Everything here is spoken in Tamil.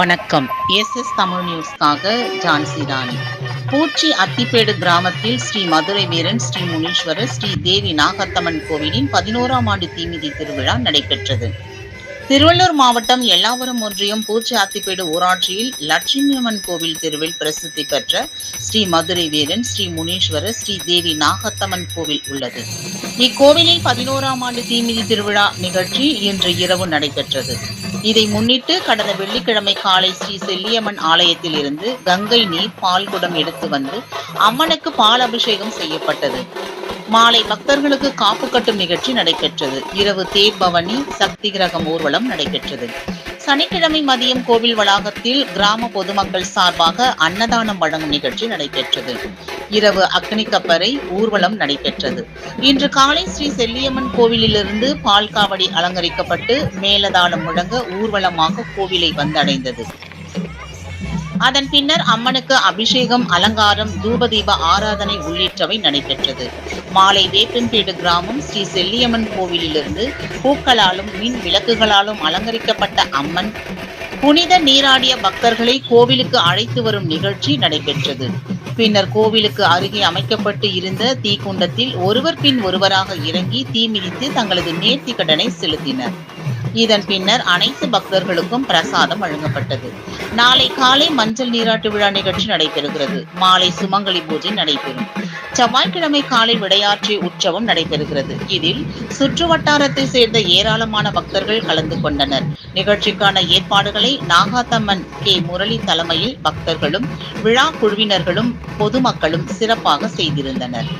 வணக்கம். எஸ் எஸ் தமிழ் நியூஸ்க்காக ஜான்சி ராணி. பூச்சி அத்திப்பேடு கிராமத்தில் ஸ்ரீ மதுரை வீரன் ஸ்ரீ முனீஸ்வரர் ஸ்ரீ தேவி நாகத்தம்மன் கோவிலின் பதினோராம் ஆண்டு தீமிதி திருவிழா நடைபெற்றது. திருவள்ளூர் மாவட்டம் எல்லாவரம் ஒன்றியம் பூச்சி அத்திப்பேடு ஊராட்சியில் லட்சுமி அம்மன் கோவில் தெருவில் பிரசித்தி பெற்ற ஸ்ரீ மதுரை வீரன் ஸ்ரீ முனீஸ்வரர் ஸ்ரீ தேவி நாகத்தம்மன் கோவில் உள்ளது. இக்கோவிலில் பதினோராம் ஆண்டு தீமிதி திருவிழா நிகழ்ச்சி இன்று இரவு நடைபெற்றது. இதை முன்னிட்டு கடந்த வெள்ளிக்கிழமை காலை ஸ்ரீ செல்லியம்மன் ஆலயத்தில் இருந்து கங்கை நீர் பால் குடம் எடுத்து வந்து அம்மனுக்கு பால் அபிஷேகம் செய்யப்பட்டது. மாலை பக்தர்களுக்கு காப்பு கட்டும் நிகழ்ச்சி நடைபெற்றது. இரவு தேர் பவனி சக்தி கிரகம் ஊர்வலம் நடைபெற்றது. சனிக்கிழமை மதியம் கோவில் வளாகத்தில் கிராம பொதுமக்கள் சார்பாக அன்னதானம் வழங்கும் நிகழ்ச்சி நடைபெற்றது. இரவு அக்னி கப்பரை ஊர்வலம் நடைபெற்றது. இன்று காலை ஸ்ரீ செல்லியம்மன் கோவிலிலிருந்து பால் காவடி அலங்கரிக்கப்பட்டு மேலதாளம் முழங்க ஊர்வலமாக கோவிலை வந்தடைந்தது. அதன் பின்னர் அம்மனுக்கு அபிஷேகம் அலங்காரம் தூபதீப ஆராதனை உள்ளிட்டவை நடைபெற்றது. மாலை வேப்பம்பேடு கிராமம் ஸ்ரீ செல்லியம்மன் கோவிலிலிருந்து பூக்களாலும் மின் விளக்குகளாலும் அலங்கரிக்கப்பட்ட அம்மன் புனித நீராடிய பக்தர்களை கோவிலுக்கு அழைத்து வரும் நிகழ்ச்சி நடைபெற்றது. பின்னர் கோவிலுக்கு அருகே அமைக்கப்பட்டு இருந்த தீக்குண்டத்தில் ஒருவர் பின் ஒருவராக இறங்கி தீ மிதித்து தங்களது நேர்த்தி கடனை செலுத்தினர். இதன் பின்னர் அனைத்து பக்தர்களுக்கும் பிரசாதம் வழங்கப்பட்டது. நாளை காலை மஞ்சள் நீராட்டு விழா நிகழ்ச்சி நடைபெறுகிறது. மாலை சுமங்கலி பூஜை நடைபெறும். செவ்வாய்க்கிழமை காலை விடையாற்றி உற்சவம் நடைபெறுகிறது. இதில் சுற்று வட்டாரத்தை சேர்ந்த ஏராளமான பக்தர்கள் கலந்து கொண்டனர். நிகழ்ச்சிக்கான ஏற்பாடுகளை நாகாத்தம்மன் கே. முரளி தலைமையில் பக்தர்களும் விழா குழுவினர்களும் பொதுமக்களும் சிறப்பாக செய்திருந்தனர்.